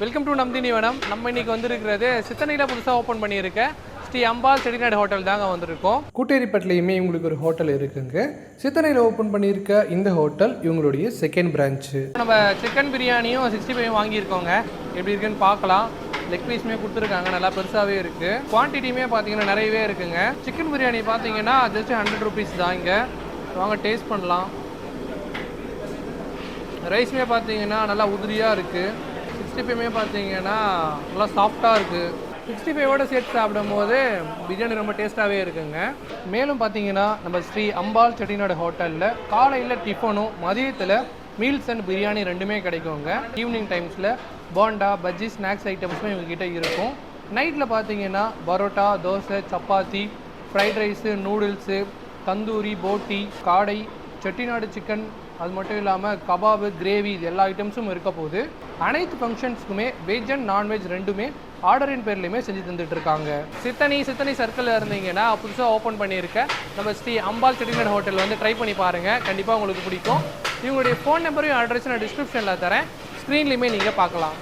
Welcome to Nandini வனம் நம்ம இன்னைக்கு வந்திருக்கிறது சித்தனையில் புதுசாக ஓப்பன் பண்ணியிருக்க ஸ்ரீ அம்பாள் செட்டிநாடு ஹோட்டல் தாங்க வந்திருக்கோம். கூட்டேரிப்பட்டிலையுமே இவங்களுக்கு ஒரு ஹோட்டல் இருக்குங்க. சித்தனையில் ஓப்பன் பண்ணியிருக்க இந்த ஹோட்டல் இவங்களுடைய செகண்ட் பிரான்ச்சு நம்ம சிக்கன் பிரியாணியும் சிக்ஸ்டி ஃபைவ் வாங்கியிருக்கோங்க. எப்படி இருக்குன்னு பார்க்கலாம். லெக் பீஸுமே கொடுத்துருக்காங்க. நல்லா பெருசாகவே இருக்குது குவான்டிட்டியுமே பார்த்தீங்கன்னா நிறையவே இருக்குங்க. சிக்கன் பிரியாணி பார்த்தீங்கன்னா ஜஸ்ட் ஹண்ட்ரட் ருபீஸ் தான் இங்கே. வாங்க டேஸ்ட் பண்ணலாம். ரைஸுமே பார்த்தீங்கன்னா நல்லா உதிரியாக இருக்குது சிக்ஸ்டி ஃபைவ்மே பார்த்தீங்கன்னா நல்லா சாஃப்டாக இருக்குது சிக்ஸ்டி ஃபைவோட சேர்த்து சாப்பிடும் போது பிரியாணி ரொம்ப டேஸ்ட்டாகவே இருக்குங்க. மேலும் பார்த்தீங்கன்னா நம்ம ஸ்ரீ அம்பாள் செட்டிநாடு ஹோட்டலில் காலையில் டிஃபனும் மதியத்தில் மீல்ஸ் அண்ட் பிரியாணி ரெண்டுமே கிடைக்குங்க. ஈவினிங் டைம்ஸில் போண்டா பஜ்ஜி ஸ்நாக்ஸ் ஐட்டம்ஸுமே எங்ககிட்ட இருக்கும். நைட்டில் பார்த்தீங்கன்னா parotta dosa chapati fried rice noodles tandoori போட்டி காடை செட்டிநாடு சிக்கன் அது மட்டும் இல்லாமல் கபாபு கிரேவி இது எல்லா ஐட்டம்ஸும் இருக்க போகுது. அனைத்து ஃபங்க்ஷன்ஸ்க்குமே வெஜ் அண்ட் நான்வெஜ் ரெண்டுமே ஆர்டரின் பேர்லையுமே செஞ்சு தந்துட்டு இருக்காங்க. சித்தனி சித்தனி சர்க்கிளில் இருந்தீங்கன்னா புதுசாக ஓப்பன் பண்ணியிருக்க. நம்ம ஸ்ரீ அம்பாள் செட்டிநாடு ஹோட்டல் வந்து ட்ரை பண்ணி பாருங்கள் கண்டிப்பாக உங்களுக்கு பிடிக்கும். இவங்களுடைய ஃபோன் நம்பரையும் அட்ரஸும் நான் டிஸ்கிரிப்ஷனில் தரேன். ஸ்க்ரீன்லையுமே நீங்கள் பார்க்கலாம்.